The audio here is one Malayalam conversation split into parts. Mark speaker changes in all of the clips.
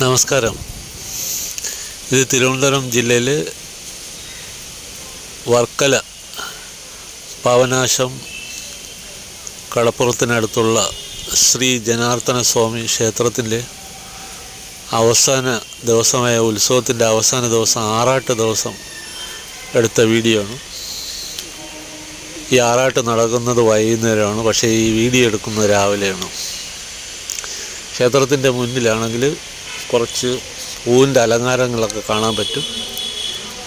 Speaker 1: നമസ്കാരം. ഇത് തിരുവനന്തപുരം ജില്ലയിൽ വർക്കല പാവനാശം കടപ്പുറത്തിനടുത്തുള്ള ശ്രീ ജനാർദ്ദന സ്വാമി ക്ഷേത്രത്തിന്റെ അവസാന ദിവസമായ ഉത്സവത്തിന്റെ അവസാന ദിവസം ആറാട്ട് ദിവസം എടുത്ത വീഡിയോ ആണ്. ഈ ആറാട്ട് നടക്കുന്നത് വൈകുന്നേരമാണ് പക്ഷേ ഈ വീഡിയോ എടുക്കുന്നത് രാവിലെയാണ്. ക്ഷേത്രത്തിന്റെ മുന്നിലാണെങ്കിൽ കുറച്ച് പൂവിന്റെ അലങ്കാരങ്ങളൊക്കെ കാണാൻ പറ്റും.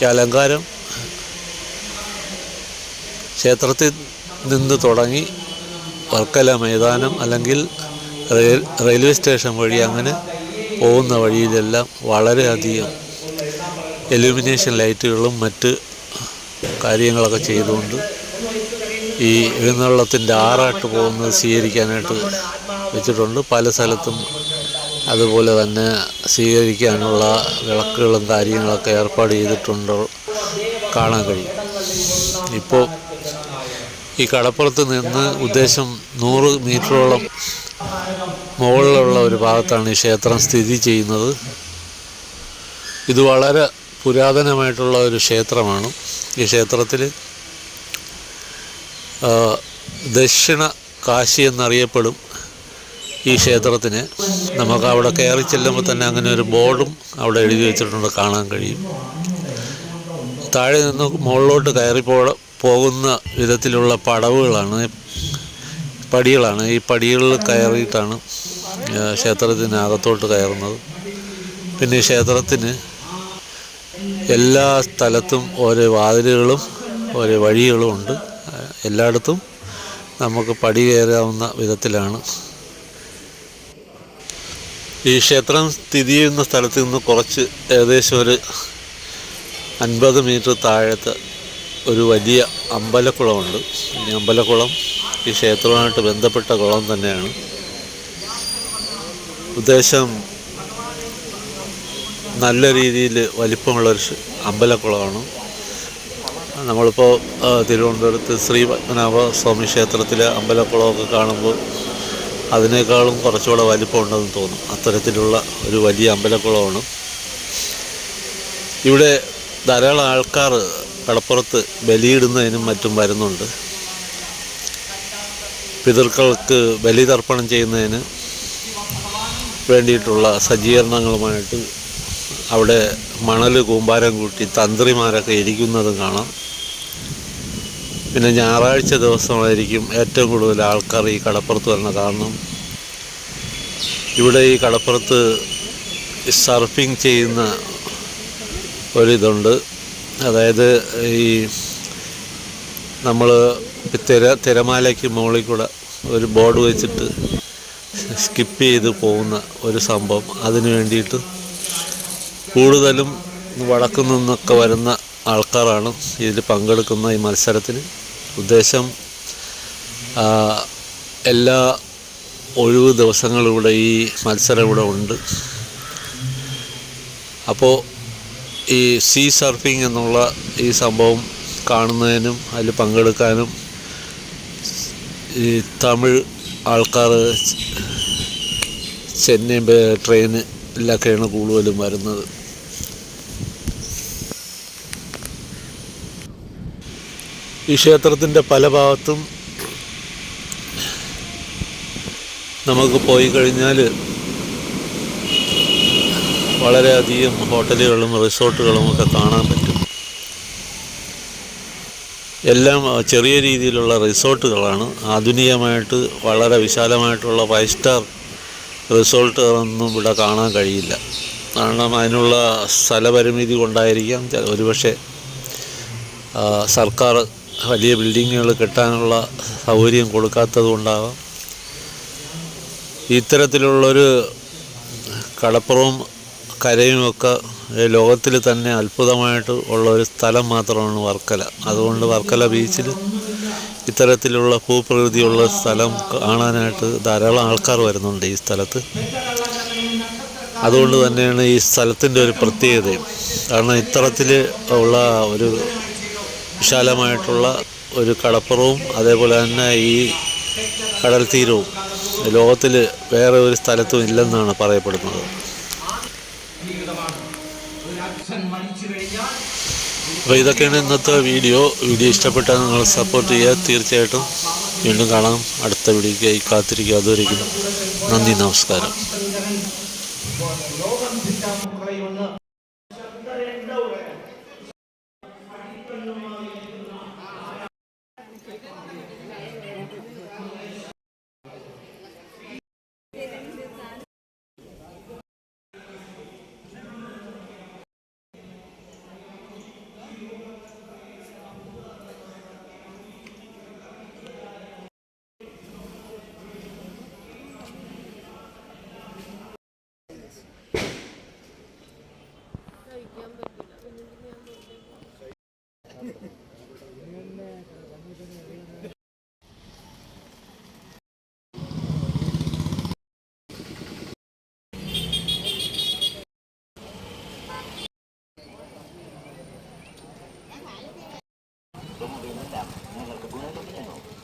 Speaker 1: ഈ അലങ്കാരം ക്ഷേത്രത്തിൽ നിന്ന് തുടങ്ങി വർക്കല മൈതാനം അല്ലെങ്കിൽ റെയിൽവേ സ്റ്റേഷൻ വഴി അങ്ങനെ പോകുന്ന വഴിയിലെല്ലാം വളരെയധികം എലുമിനേഷൻ ലൈറ്റുകളും മറ്റ് കാര്യങ്ങളൊക്കെ ചെയ്തുകൊണ്ട് ഈ എഴുന്നള്ളത്തിന്റെ ആറാട്ട് പോകുന്നത് സ്വീകരിക്കാനായിട്ട് വെച്ചിട്ടുണ്ട്. പല സ്ഥലത്തും അതുപോലെ തന്നെ സ്വീകരിക്കാനുള്ള വിളക്കുകളും കാര്യങ്ങളൊക്കെ ഏർപ്പാട് ചെയ്തിട്ടുണ്ട് കാണാൻ കഴിയും. ഇപ്പോൾ ഈ കടപ്പുറത്ത് നിന്ന് ഉദ്ദേശം നൂറ് മീറ്ററോളം മുകളിലുള്ള ഒരു ഭാഗത്താണ് ഈ ക്ഷേത്രം സ്ഥിതി ചെയ്യുന്നത്. ഇത് വളരെ പുരാതനമായിട്ടുള്ള ഒരു ക്ഷേത്രമാണ്. ഈ ക്ഷേത്രത്തിൽ ദക്ഷിണ കാശി എന്നറിയപ്പെടും. ഈ ക്ഷേത്രത്തിന് നമുക്ക് അവിടെ കയറി ചെല്ലുമ്പോൾ തന്നെ അങ്ങനെ ഒരു ബോർഡും അവിടെ എഴുതി വെച്ചിട്ടുണ്ട് കാണാൻ കഴിയും. താഴെ നിന്ന് മുകളിലോട്ട് കയറി പോകുന്ന വിധത്തിലുള്ള പടവുകളാണ് പടികളാണ്. ഈ പടികളിൽ കയറിയിട്ടാണ് ക്ഷേത്രത്തിനകത്തോട്ട് കയറുന്നത്. പിന്നെ ഈ ക്ഷേത്രത്തിന് എല്ലാ സ്ഥലത്തും ഓരോ വാതിലുകളും ഓരോ വഴികളും ഉണ്ട്. എല്ലായിടത്തും നമുക്ക് പടി കയറാവുന്ന വിധത്തിലാണ് ഈ ക്ഷേത്രം സ്ഥിതി ചെയ്യുന്ന സ്ഥലത്ത് നിന്ന് കുറച്ച് ഏകദേശം ഒരു അൻപത് മീറ്റർ താഴത്ത് ഒരു വലിയ അമ്പലക്കുളമുണ്ട്. ഈ അമ്പലക്കുളം ഈ ക്ഷേത്രവുമായിട്ട് ബന്ധപ്പെട്ട കുളം തന്നെയാണ്. ഉദ്ദേശം നല്ല രീതിയിൽ വലിപ്പമുള്ളൊരു അമ്പലക്കുളമാണ്. നമ്മളിപ്പോൾ തിരുവനന്തപുരത്ത് ശ്രീ പത്മനാഭ സ്വാമി ക്ഷേത്രത്തിലെ അമ്പലക്കുളമൊക്കെ കാണുമ്പോൾ അതിനേക്കാളും കുറച്ചുകൂടെ വലിപ്പമുണ്ടെന്ന് തോന്നും. അത്തരത്തിലുള്ള ഒരു വലിയ അമ്പലക്കുളമാണ്. ഇവിടെ ധാരാളം ആൾക്കാർ കടപ്പുറത്ത് ബലിയിടുന്നതിനും മറ്റും വരുന്നുണ്ട്. പിതൃക്കൾക്ക് ബലി ബലിതർപ്പണം ചെയ്യുന്നതിന് വേണ്ടിയിട്ടുള്ള സജ്ജീകരണങ്ങളുമായിട്ട് അവിടെ മണൽ കൂമ്പാരം കൂട്ടി തന്ത്രിമാരൊക്കെ ഇരിക്കുന്നതും കാണാം. പിന്നെ ഞായറാഴ്ച ദിവസമായിരിക്കും ഏറ്റവും കൂടുതൽ ആൾക്കാർ ഈ കടപ്പുറത്ത് വരുന്ന കാരണം ഇവിടെ ഈ കടപ്പുറത്ത് സർഫിങ് ചെയ്യുന്ന ഒരിതുണ്ട്. അതായത് ഈ നമ്മൾ തിര തിരമാലയ്ക്ക് മുകളിൽ കൂടെ ഒരു ബോർഡ് വെച്ചിട്ട് സ്കിപ്പ് ചെയ്ത് പോകുന്ന ഒരു സംഭവം. അതിന് വേണ്ടിയിട്ട് കൂടുതലും വടക്കു നിന്നൊക്കെ വരുന്ന ആൾക്കാരാണ് ഇതിൽ പങ്കെടുക്കുന്ന ഈ മത്സരത്തിന്. ഉദ്ദേശം എല്ലാ ഒഴിവ് ദിവസങ്ങളിലൂടെ ഈ മത്സരം ഇവിടെ ഉണ്ട്. അപ്പോൾ ഈ സീ സർഫിംഗ് എന്നുള്ള ഈ സംഭവം കാണുന്നതിനും അതിൽ പങ്കെടുക്കാനും ഈ തമിഴ് ആൾക്കാർ ചെന്നൈ ട്രെയിനിലൊക്കെയാണ് കൂടുതലും വരുന്നത്. ഈ ക്ഷേത്രത്തിന്റെ പല ഭാഗത്തും നമുക്ക് പോയി കഴിഞ്ഞാൽ വളരെയധികം ഹോട്ടലുകളും റിസോർട്ടുകളും ഒക്കെ കാണാൻ പറ്റും. എല്ലാം ചെറിയ രീതിയിലുള്ള റിസോർട്ടുകളാണ്. ആധുനികമായിട്ട് വളരെ വിശാലമായിട്ടുള്ള ഫൈവ് സ്റ്റാർ റിസോർട്ടുകളൊന്നും ഇവിടെ കാണാൻ കഴിയില്ല. കാരണം അതിനുള്ള സ്ഥലപരിമിതി കൊണ്ടായിരിക്കാം. ഒരുപക്ഷെ സർക്കാർ വലിയ ബിൽഡിങ്ങുകൾ കെട്ടാനുള്ള സൗകര്യം കൊടുക്കാത്തത് കൊണ്ടാവാം ഇത്തരത്തിലുള്ളൊരു കടപ്പുറവും കരയുമൊക്കെ ലോകത്തിൽ തന്നെ അത്ഭുതമായിട്ട് ഉള്ള ഒരു സ്ഥലം മാത്രമാണ് വർക്കല. അതുകൊണ്ട് വർക്കല ബീച്ചിൽ ഇത്തരത്തിലുള്ള ഭൂപ്രകൃതിയുള്ള സ്ഥലം കാണാനായിട്ട് ധാരാളം ആൾക്കാർ വരുന്നുണ്ട് ഈ സ്ഥലത്ത്. അതുകൊണ്ട് തന്നെയാണ് ഈ സ്ഥലത്തിന്റെ ഒരു പ്രത്യേകതയും. കാരണം ഇത്തരത്തിൽ ഉള്ള ഒരു വിശാലമായിട്ടുള്ള ഒരു കടപ്പുറവും അതേപോലെ തന്നെ ഈ കടൽ തീരവും. ലോകത്തിൽ വേറെ ഒരു സ്ഥലത്തും ഇല്ലെന്നാണ് പറയപ്പെടുന്നത്. അപ്പോൾ ഇതൊക്കെയാണ് ഇന്നത്തെ വീഡിയോ. വീഡിയോ ഇഷ്ടപ്പെട്ടാൽ നിങ്ങൾ സപ്പോർട്ട് ചെയ്യുക. തീർച്ചയായിട്ടും വീണ്ടും കാണാം. അടുത്ത വീഡിയോയ്ക്കായി കാത്തിരിക്കുക. അതുവരെയ്ക്കും നന്ദി നമസ്കാരം.
Speaker 2: Тому він не так, не закупили до